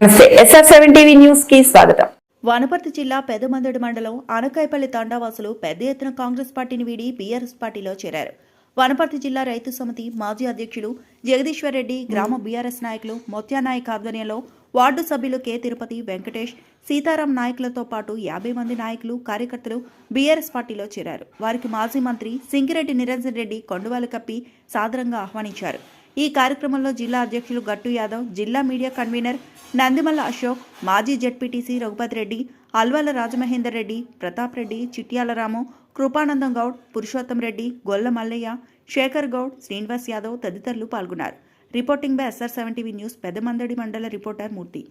SR seven TV న్యూస్కి స్వాగతం. వనపర్తి జిల్లా పెదమందడి మండలం అనకాయపల్లి తాండావాసులు పెద్ద ఎత్తున కాంగ్రెస్ పార్టీని వీడి బీఆర్ఎస్ పార్టీలో చేరారు. వనపర్తి జిల్లా రైతు సమితి మాజీ అధ్యక్షులు జగదీశ్వర్ రెడ్డి గ్రామ బీఆర్ఎస్ నాయకులు మొత్యానాయక్ ఆధ్వర్యంలో వార్డు సభ్యులు కె తిరుపతి వెంకటేష్ సీతారాం నాయకులతో పాటు యాభై మంది నాయకులు కార్యకర్తలు బీఆర్ఎస్ పార్టీలో చేరారు. వారికి మాజీ మంత్రి సింగిరెడ్డి నిరంజన్ రెడ్డి కొండవాలు కప్పి సాదరంగా ఆహ్వానించారు. ఈ కార్యక్రమంలో జిల్లా అధ్యక్షులు గట్టు యాదవ్ జిల్లా మీడియా కన్వీనర్ నందిమల్ల అశోక్ మాజీ జడ్పీటీసీ రఘుపతి రెడ్డి అల్వాల రాజమహేందర్ రెడ్డి ప్రతాప్ రెడ్డి చిట్యాల రాము కృపానందం గౌడ్ పురుషోత్తం రెడ్డి గొల్ల మల్లయ్య శేఖర్ గౌడ్ శ్రీనివాస్ యాదవ్ తదితరులు పాల్గొన్నారు. Reporting by SR seven TV news Peddamandadi mandal reporter Murthy.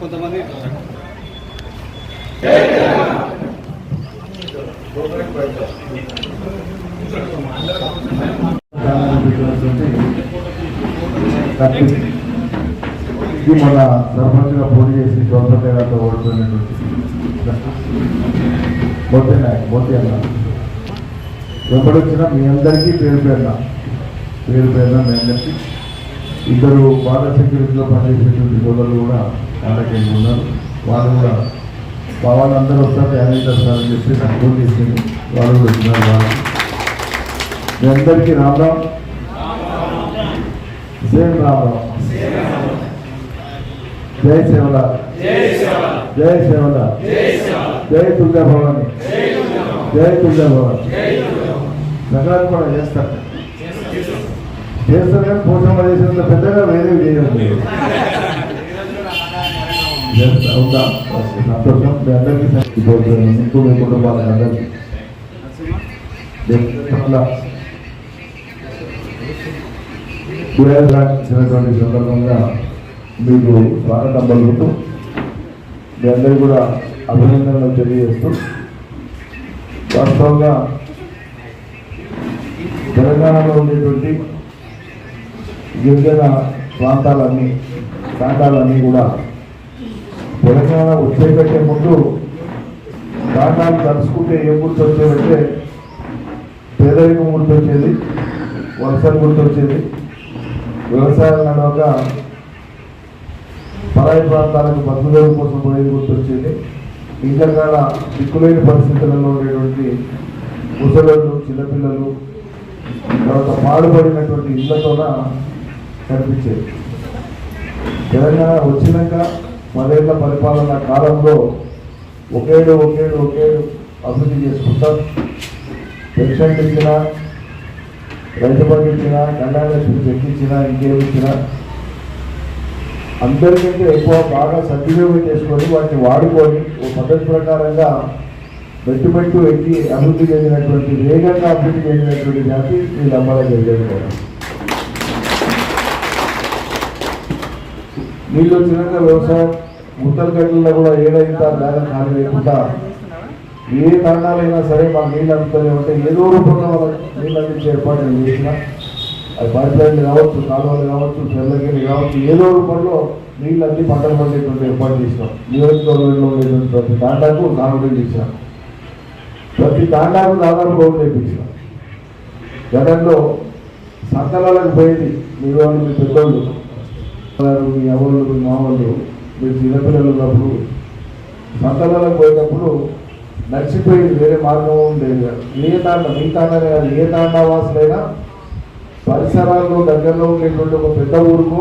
కొంతమంది ఇది మన సర్పంచ్గా పోటీ చేసి గౌతమ్ గారితో ఓడిపోయినటువంటి మోతే నాయక్ మోతే అన్న. ఎప్పుడొచ్చినా మీ అందరికీ పేరు పేరున పేరు పేరున మీ అందరికీ ఇద్దరు బాగా సెక్యూరిటీలో పనిచేసేటువంటి సోదరులు కూడా కాంటాక్ట్ ఉన్నారు. వాళ్ళు కూడా మా వాళ్ళందరూ వస్తారు యానిటర్ సార్ అని చెప్పి నాకు ఫోన్ చేసింది వాళ్ళు కూడా వచ్చినారు వాళ్ళు మీ అందరికీ రామ్ రామ్. సేమ్ రామ్ జై సేవల జై సేవల జై దుర్గా భవాని జై దుర్గా భవాని సంక్రాంతి కూడా చేస్తారు. చేస్తారు కానీ పోషణ చేసినంత పెద్దగా వేరే చేయడం అవుతా సంతోషం. మీ అందరికీ ఇప్పుడు మీకు మీ కుటుంబాలకు అందరికీ. చాలా ఇచ్చినటువంటి సందర్భంగా మీకు స్వాగతం పలుకుతూ మీ అందరికీ కూడా అభినందనలు తెలియజేస్తూ వాస్తవంగా తెలంగాణలో ఉండేటువంటి గిరిజన ప్రాంతాలన్నీ ప్రాంతాలన్నీ కూడా తెలంగాణ వచ్చేకంటే ముందు ప్రాంతాలు తలుసుకుంటే ఏం గుర్తొచ్చేదంటే పేదరికం గుర్తొచ్చేది వలసలు గుర్తొచ్చేది. వ్యవసాయం నడవక పరాయి ప్రాంతాలకు బతుకుదేవు కోసం పోయేది గుర్తొచ్చేది ఇంకా కాడ దిక్కులేని పరిస్థితులలో ఉండేటువంటి ముసలోళ్ళు చిన్నపిల్లలు తర్వాత పాడుపడినటువంటి ఇళ్ళతోన కనిపించేది. తెలంగాణ వచ్చినాక పదేళ్ళ పరిపాలన కాలంలో ఒకేడు ఒకేడు ఒకేడు అభివృద్ధి చేసుకుంటాం. పెన్షన్ ఇచ్చినా రైతు బంధు ఇచ్చినా కళ్యాణ లక్ష్మి చెక్కిచ్చినా అందరికంటే ఎక్కువ బాగా సద్వినియోగం చేసుకొని వాటిని వాడుకొని ఓ పద్ధతి ప్రకారంగా మెట్టు మెట్టు ఎక్కి అభివృద్ధి చెందినటువంటి వేగంగా అభివృద్ధి చెందినటువంటి జాతి ఈ లంబాల జరిగేది కూడా నీళ్ళు వచ్చినాక వ్యవసాయం ముత్తల గడ్డల్లో కూడా ఏడైతే దాని ఖాళీ లేకుండా ఏ కారణాలైనా సరే మాకు నీళ్ళు అందుతూనే ఉంటే ఏదో రూపంగా వాళ్ళకి నీళ్ళు అందించే ఏర్పాటు నేను చేసిన. అది పైప్ కావచ్చు కాలువలు కావచ్చు చెర్లగిరి కావచ్చు ఏదో రూపంలో నీళ్ళు అంది పంటలు పండేటువంటి ఏర్పాటు చేసినాం. నియోజకవర్గంలో ఉండేటువంటి ప్రతి తాండాకు నాలుగు చేసినాం ప్రతి తాండాకు దాదాపు రోడ్లు వేయించినాం గతంలో సంతలాలకు పోయేది మీ వాళ్ళు మీ పెద్దోళ్ళు మీ అవ్వళ్ళు మీ మామూలు మీరు చిన్నపిల్లలు ఉన్నప్పుడు సంతలాలకు పోయేటప్పుడు నడిచిపోయింది వేరే మార్గం లేదు కాదు. ఏ తాండ మీ తాండనే కాదు ఏ తాండా పరిసరాల్లో దగ్గరలో ఉండేటువంటి ఒక పెద్ద ఊరుకో